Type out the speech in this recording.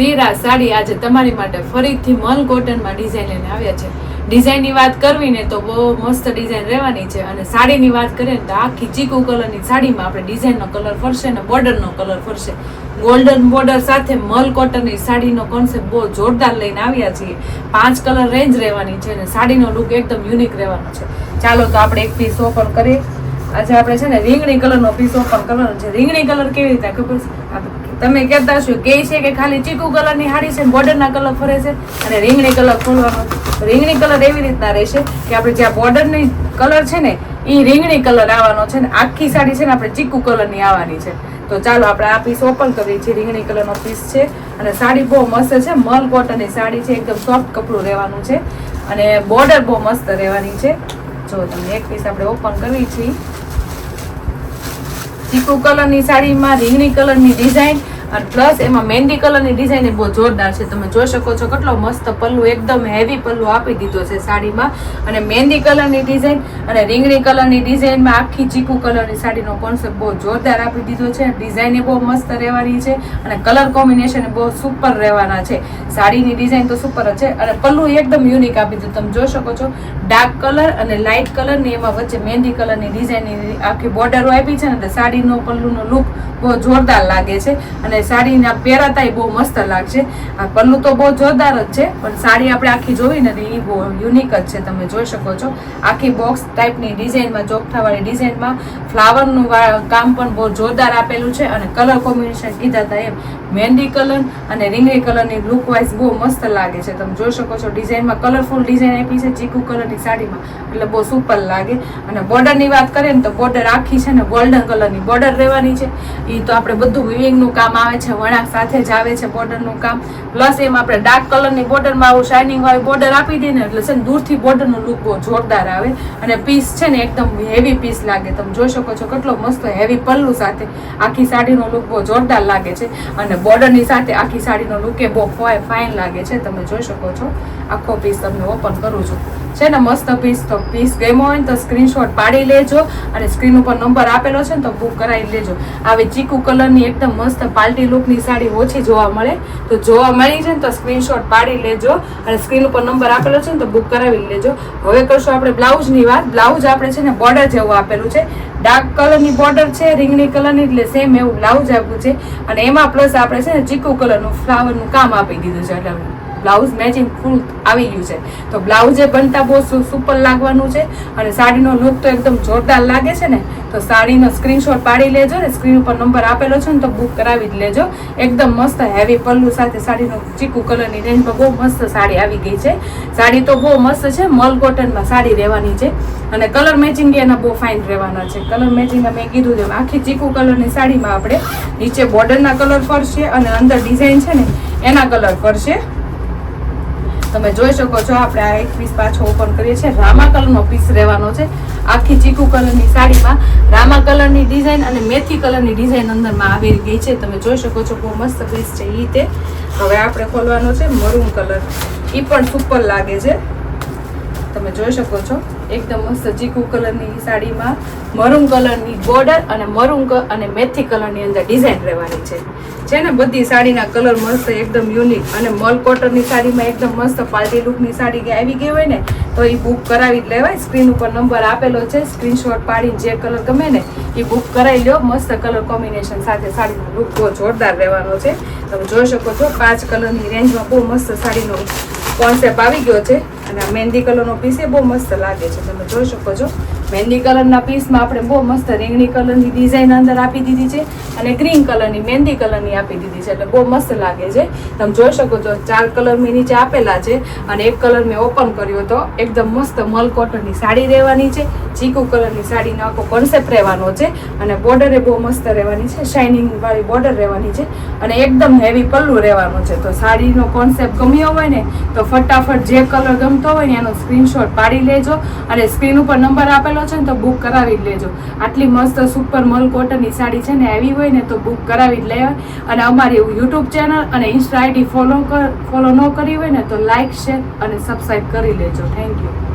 સીરા સાડી આજે તમારી માટે ફરીથી મલ કોટનમાં ડિઝાઇન લઈને આવ્યા છે. ડિઝાઇનની વાત કરવી ને તો બહુ મસ્ત ડિઝાઇન રહેવાની છે અને સાડીની વાત કરીએ ને તો આખી ચીકુ કલરની સાડીમાં આપણે ડિઝાઇનનો કલર ફરશે ને બોર્ડરનો કલર ફરશે. ગોલ્ડન બોર્ડર સાથે મલ કોટનની સાડીનો કોન્સેપ્ટ બહુ જોરદાર લઈને આવ્યા છીએ. પાંચ કલર રેન્જ રહેવાની છે અને સાડીનો લુક એકદમ યુનિક રહેવાનો છે. ચાલો તો આપણે એક પીસ ઓપન કરીએ. આજે આપણે છે ને રીંગણી કલરનો પીસ ઓપન કરવાનો છે. રીંગણી કલર કેવી રીતે ખબર છે? તમે કહેતા છો કે છે કે ખાલી ચીકુ કલરની હાડી છે બોર્ડરના કલર ફરે છે અને રીંગણી કલર ખોલવાનો રીંગણી કલર એવી રીતના રહેશે કે આપણે જ્યાં બોર્ડરની કલર છે ને એ રીંગણી કલર આવવાનો છે ને, આખી સાડી છે ને આપણે ચીકુ કલરની આવવાની છે. તો ચાલો આપણે આ પીસ ઓપન કરીએ છીએ. રીંગણી કલરનો પીસ છે અને સાડી બહુ મસ્ત છે. મલ કોટનની સાડી છે, એકદમ સોફ્ટ કપડું રહેવાનું છે અને બોર્ડર બહુ મસ્ત રહેવાની છે. જો તમને એક પીસ આપણે ઓપન કરવી છીએ. ચીકુ કલરની સાડીમાં રીંગણી કલરની ડિઝાઇન અને પ્લસ એમાં મહેંદી કલરની ડિઝાઇન બહુ જોરદાર છે. તમે જોઈ શકો છો કેટલો મસ્ત પલ્લુ, એકદમ હેવી પલ્લુ આપી દીધો છે સાડીમાં. અને મહેંદી કલરની ડિઝાઇન અને રીંગણી કલરની ડિઝાઇનમાં આખી ચીકુ કલરની સાડીનો કોન્સેપ્ટ બહુ જોરદાર આપી દીધો છે. ડિઝાઇન એ બહુ મસ્ત રહેવાની છે અને કલર કોમ્બિનેશન બહુ સુપર રહેવાના છે. સાડીની ડિઝાઇન તો સુપર જ છે અને પલ્લુ એકદમ યુનિક આપી દીધું. તમે જોઈ શકો છો ડાર્ક કલર અને લાઇટ કલરની, એમાં વચ્ચે મહેંદી કલરની ડિઝાઇનની આખી બોર્ડરો આપી છે ને, એટલે સાડીનો, પલ્લુનો લુક બહુ જોરદાર લાગે છે અને સાડીના પહેરાતાય બહુ મસ્ત લાગશે. આ પલ્લુ તો બહુ જોરદાર જ છે, પણ સાડી આપણે આખી જોઈ ને એ બહુ યુનિક જ છે, તમે જોઈ શકો છો. આખી બોક્સ ટાઈપની ડિઝાઇનમાં ચોકઠાવાળી ડિઝાઇનમાં ફ્લાવરનું કામ પણ બહુ જોરદાર આપેલું છે અને કલર કોમ્બિનેશન કીધા હતા એમ. મહેંદી કલર અને રીંગણી કલરની લુક વાઇઝ બહુ મસ્ત લાગે છે. તમે જોઈ શકો છો ડિઝાઇનમાં કલરફુલ ડિઝાઇન આપી છે ચીકુ કલરની સાડીમાં. એટલે બહુ સુપર લાગે. અને બોર્ડરની વાત કરીએ ને તો બોર્ડર આખી છે ને ગોલ્ડન કલરની બોર્ડર રહેવાની છે. એ તો આપણે બધું વિવિંગનું કામ આવે છે, વણાક સાથે જ આવે છે બોર્ડરનું કામ. પ્લસ એમ આપણે ડાર્ક કલરની બોર્ડરમાં આવું શાઇનિંગ વાળી બોર્ડર આપી દઈએ ને એટલે છે ને દૂરથી બોર્ડરનું લુક બહુ જોરદાર આવે. અને પીસ છે ને એકદમ હેવી પીસ લાગે. તમે જોઈ શકો છો કેટલો મસ્ત હેવી પલ્લુ સાથે આખી સાડીનો લુક બહુ જોરદાર લાગે છે. અને બોર્ડરની સાથે આખી સાડીનો લુકે બહુ ફાઇન લાગે છે. તમે જોઈ શકો છો. આખો પીસ તમને ઓપન કરું છું. છે ને, મસ્ત પીસ તો પીસ ગમ્યો હોય ને તો સ્ક્રીનશોટ પાડી લેજો અને સ્ક્રીન ઉપર નંબર આપેલો છે ને તો બુક કરાવી લેજો. આવી ચીકુ કલરની એકદમ મસ્ત પાલ્ટી લુકની સાડી ઓછી જોવા મળે. તો જોવા મળી છે ને તો સ્ક્રીનશોટ પાડી લેજો અને સ્ક્રીન ઉપર નંબર આપેલો છે ને તો બુક કરાવી લેજો. હવે કરશું આપણે બ્લાઉઝની વાત. બ્લાઉઝ આપણે છે ને બોર્ડર જેવું આપેલું છે. ડાર્ક કલરની બોર્ડર છે રીંગણી કલરની એટલે સેમ એવું બ્લાઉઝ આપ્યું છે. અને એમાં પ્લસ આપણે છે ને ચીકુ કલરનું ફ્લાવરનું કામ આપી દીધું છે. એટલે બ્લાઉઝ મેચિંગ ફૂલ આવી ગયું છે. તો બ્લાઉઝે બનતા બહુ સુપર લાગવાનું છે અને સાડીનો લુક તો એકદમ જોરદાર લાગે છે ને, તો સાડીનો સ્ક્રીનશોટ પાડી લેજો ને સ્ક્રીન ઉપર નંબર આપેલો છે ને તો બુક કરાવી જ લેજો. એકદમ મસ્ત હેવી પલ્લુ સાથે સાડીનો ચીકુ કલરની રેન્જમાં બહુ મસ્ત સાડી આવી ગઈ છે. સાડી તો બહુ મસ્ત છે મલ કોટનમાં સાડી રહેવાની છે અને કલર મેચિંગ એના બહુ ફાઇન રહેવાના છે. કલર મેચિંગ મેં કીધું તેમ આખી ચીકુ કલરની સાડીમાં આપણે નીચે બોર્ડરના કલર ફરશે અને અંદર ડિઝાઇન છે ને, એના કલર ફરશે. તમે જોઈ શકો છો, આપણે આ એક પીસ પાછો ઓપન કરીએ છીએ. રામા કલરનો પીસ રહેવાનો છે. આખી ચીકુ કલરની સાડીમાં રામા કલરની ડિઝાઇન અને મેથી કલરની ડિઝાઇન અંદરમાં આવી ગઈ છે. તમે જોઈ શકો છો બહુ મસ્ત પીસ છે એ તે. હવે આપણે ખોલવાનો છે મરૂન કલર. એ પણ સુપર લાગે છે. તમે જોઈ શકો છો. એકદમ મસ્ત ચીકુ કલરની સાડીમાં મરૂન કલરની બોર્ડર અને મરૂન અને મેથી કલરની અંદર ડિઝાઇન રહેવાની છે. છે ને, બધી સાડીના કલર મસ્ત એકદમ યુનિક અને મલ કોટનની સાડીમાં એકદમ મસ્ત પાર્ટી લુકની સાડી આવી ગઈ હોય ને, તો એ બુક કરાવી જ લેવાય. સ્ક્રીન ઉપર નંબર આપેલો છે સ્ક્રીનશોટ પાડીને જે કલર ગમે ને એ બુક કરાવી લ્યો. મસ્ત કલર કોમ્બિનેશન સાથે સાડીનો લુક બહુ જોરદાર રહેવાનો છે. તમે જોઈ શકો છો, પાંચ કલરની રેન્જમાં બહુ મસ્ત સાડીનો કોન્સેપ્ટ આવી ગયો છે. અને આ મહેંદી કલરનો પીસ એ બહુ મસ્ત લાગે છે. તમે જોઈ શકો છો. મહેંદી કલરના પીસમાં આપણે બહુ મસ્ત રીંગણી કલરની ડિઝાઇન અંદર આપી દીધી છે અને ગ્રીન કલરની, મહેંદી કલરની આપી દીધી છે. એટલે બહુ મસ્ત લાગે છે. તમે જોઈ શકો છો, ચાર કલર મેં નીચે આપેલા છે અને એક કલર મેં ઓપન કર્યો હતો એકદમ મસ્ત મલ કોટનની સાડી રહેવાની છે. ચીકુ કલરની સાડીનો આખો કોન્સેપ્ટ રહેવાનો છે અને બોર્ડર એ બહુ મસ્ત રહેવાની છે. શાઇનિંગવાળી બોર્ડર રહેવાની છે અને એકદમ હેવી પલ્લું રહેવાનું છે. તો સાડીનો કોન્સેપ્ટ ગમ્યો હોય ને, તો ફટાફટ જે કલર ગમતો હોય ને એનો સ્ક્રીનશોટ પાડી લેજો અને સ્ક્રીન ઉપર નંબર આપેલો છે ને તો બુક કરાવી જ લેજો. આટલી મસ્ત સુપર મલ કોટનની સાડી છે ને આવી હોય ને તો બુક કરાવી જ લેવાય. અને અમારી યુટ્યુબ ચેનલ અને ઇન્સ્ટા આઈડી ફોલો ફોલો ન કરી હોય ને તો લાઇક શેર અને સબસ્ક્રાઈબ કરી લેજો. Thank you